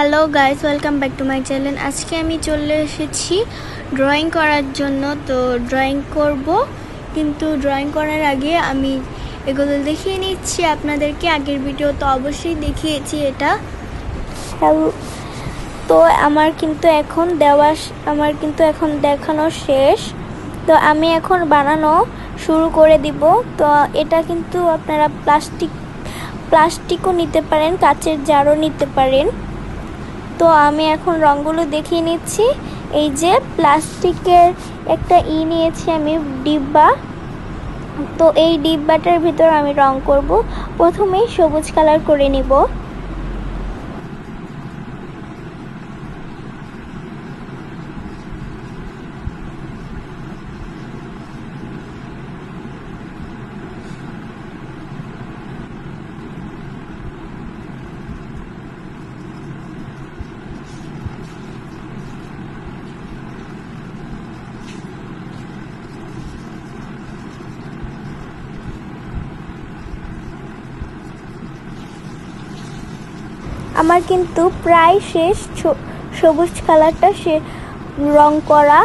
Hello guys welcome back to my channel আজকে আমি চলে এসেছি ড্রয়িং করার জন্য, তো ড্রয়িং করব। কিন্তু ড্রয়িং করার আগে আমি এগুলো দেখিয়ে নিচ্ছি আপনাদেরকে। আগের ভিডিও তো অবশ্যই দেখিয়েছি এটা। তো আমার কিন্তু এখন দেওয়া আমার কিন্তু এখন দেখানো শেষ। তো আমি এখন বানানো শুরু করে দিব। তো এটা কিন্তু আপনারা প্লাস্টিক, প্লাস্টিকও নিতে পারেন, কাচের জারও নিতে পারেন। তো আমি এখন রঙগুলো দেখিয়ে নিচ্ছি। এই যে প্লাস্টিকের একটা ই নিয়েছি আমি, ডিব্বা। তো এই ডিব্বাটার ভিতর আমি রং করব। প্রথমেই সবুজ কালার করে নিব। আমার কিন্তু প্রায় শেষ সবুজ কালারটা সে, রং করা।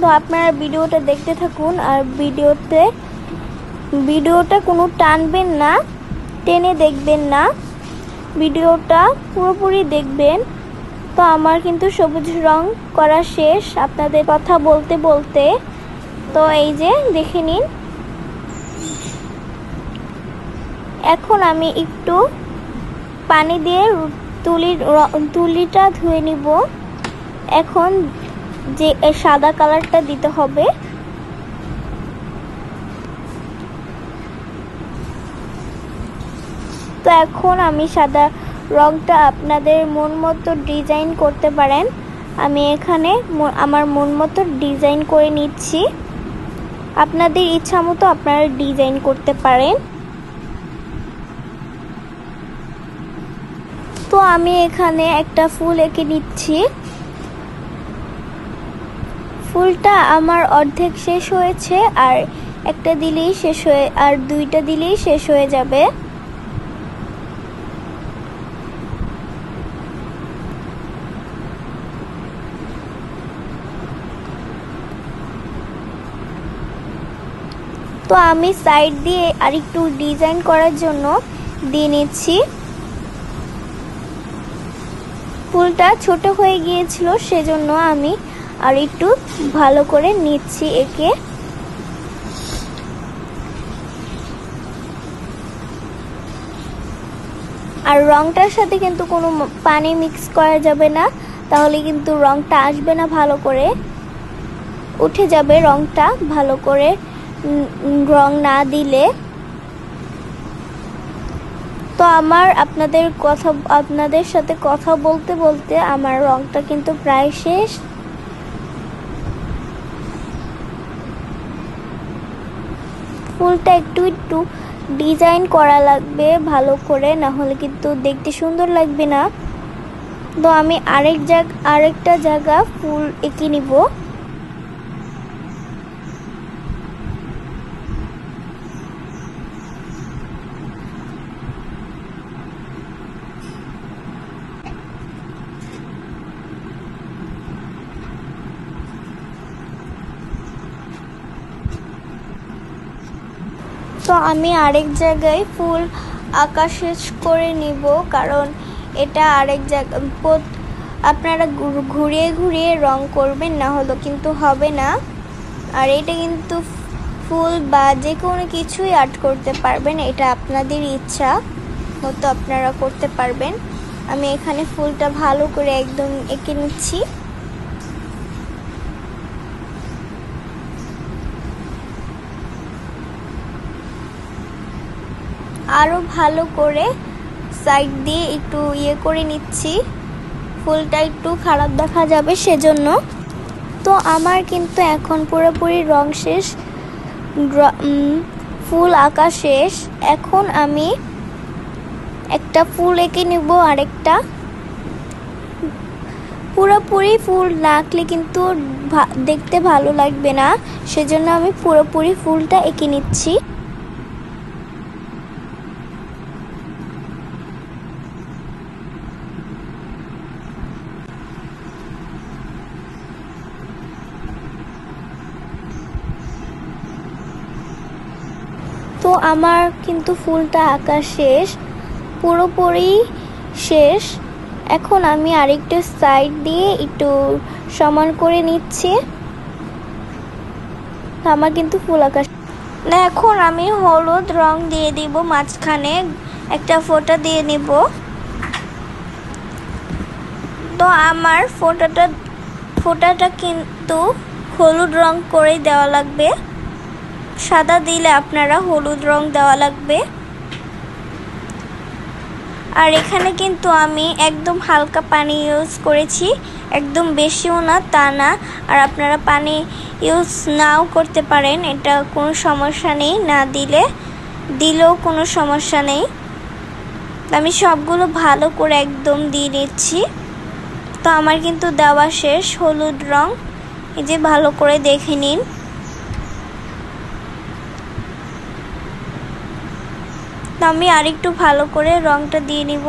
তো আপনারা ভিডিওটা দেখতে থাকুন আর ভিডিওতে, ভিডিওটা কোনো টানবেন না, টেনে দেখবেন না। ভিডিওটা পুরোপুরি দেখবেন। তো আমার কিন্তু সবুজ রং করা শেষ, আপনাদের কথা বলতে বলতে। তো এই যে, দেখে নিন। এখন আমি একটু পানি দিয়ে তুলির র- তুলিটা ধুয়ে নিব। এখন যে সাদা কালারটা দিতে হবে। তো এখন আমি সাদা রংটা আপনাদের মন মতো ডিজাইন করতে পারেন। আমি এখানে আমার মন মতো ডিজাইন করে নিচ্ছি। আপনাদের ইচ্ছা মতো আপনারা ডিজাইন করতে পারেন। তো আমি এখানে একটা ফুল এঁকে নিচ্ছি। ফুলটা আমার অর্ধেক শেষ হয়েছে আর একটা দিলেই শেষ হয়ে, আর দুইটা দিলেই শেষ হয়ে যাবে। তো আমি সাইড দিয়ে আরেকটু ডিজাইন করার জন্য দিয়ে নিচ্ছি। ফুলটা ছোট হয়ে গিয়েছিল সেজন্য আমি আর একটু ভালো করে নিচ্ছি একে। আর রংটার সাথে কিন্তু কোনো পানি মিক্স করা যাবে না, তাহলে কিন্তু রংটা আসবে না ভালো করে। উঠে যাবে রংটা ভালো করে রং না দিলে। তো আমার আপনাদের কথা, আপনাদের সাথে কথা বলতে বলতে আমার রংটা কিন্তু প্রায় শেষ। ফুলটা একটু একটু ডিজাইন করা লাগবে ভালো করে, না হলে কিন্তু দেখতে সুন্দর লাগবে না। তো আমি আরেক জায়গা, আরেকটা জায়গা ফুল এঁকে নিব। তো আমি আরেক জায়গায় ফুল আঁকা শেষ করে নিব, কারণ এটা আরেক জায়গা আপনারা ঘুরিয়ে ঘুরিয়ে রং করবেন না হলো কিন্তু হবে না। আর এটা কিন্তু ফুল বা যে কোনো কিছুই আর্ট করতে পারবেন, এটা আপনাদের ইচ্ছা মতো আপনারা করতে পারবেন। আমি এখানে ফুলটা ভালো করে একদম এঁকে নিচ্ছি। আরও ভালো করে সাইড দিয়ে একটু ইয়ে করে নিচ্ছি। ফুলটা একটু খারাপ দেখা যাবে সেজন্য। তো আমার কিন্তু এখন পুরোপুরি রং শেষ ফুল আঁকা শেষ। এখন আমি একটা ফুল এঁকে নেব আরেকটা। পুরোপুরি ফুল না আঁকলে কিন্তু দেখতে ভালো লাগবে না। সেজন্য আমি পুরোপুরি ফুলটা এঁকে নিচ্ছি। আমার কিন্তু ফুলটা আঁকা শেষ, পুরোপুরি শেষ। এখন আমি আরেকটু সাইড দিয়ে একটু সমান করে নিচ্ছি। আমার কিন্তু ফুল আঁকা না, এখন আমি হলুদ রং দিয়ে দিব, মাঝখানে একটা ফোঁটা দিয়ে নিব। তো আমার ফোঁটাটা ফোঁটাটা কিন্তু হলুদ রং করে দেওয়া লাগবে। সাদা দিলে আপনারা হলুদ রং দেওয়া লাগবে। আর এখানে কিন্তু আমি একদম হালকা পানি ইউজ করেছি, একদম বেশিও না, তা না। আর আপনারা পানি ইউজ নাও করতে পারেন, এটা কোনো সমস্যা নেই, না দিলে, দিলেও কোনো সমস্যা নেই। আমি সবগুলো ভালো করে একদম দিয়ে নিচ্ছি। তো আমার কিন্তু দেওয়া শেষ, হলুদ রং। এই যে ভালো করে দেখে নিন। আমি আরেকটু ভালো করে রংটা দিয়ে নিব।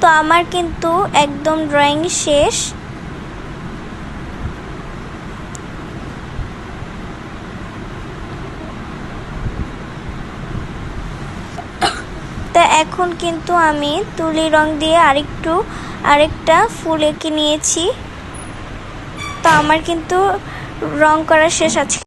তো আমার কিন্তু একদম ড্রয়িং শেষ। তা এখন কিন্তু আমি তুলি রং দিয়ে আরেকটু, আরেকটা ফুল এঁকে নিয়েছি। তো আমার কিন্তু রং করা শেষ আছে।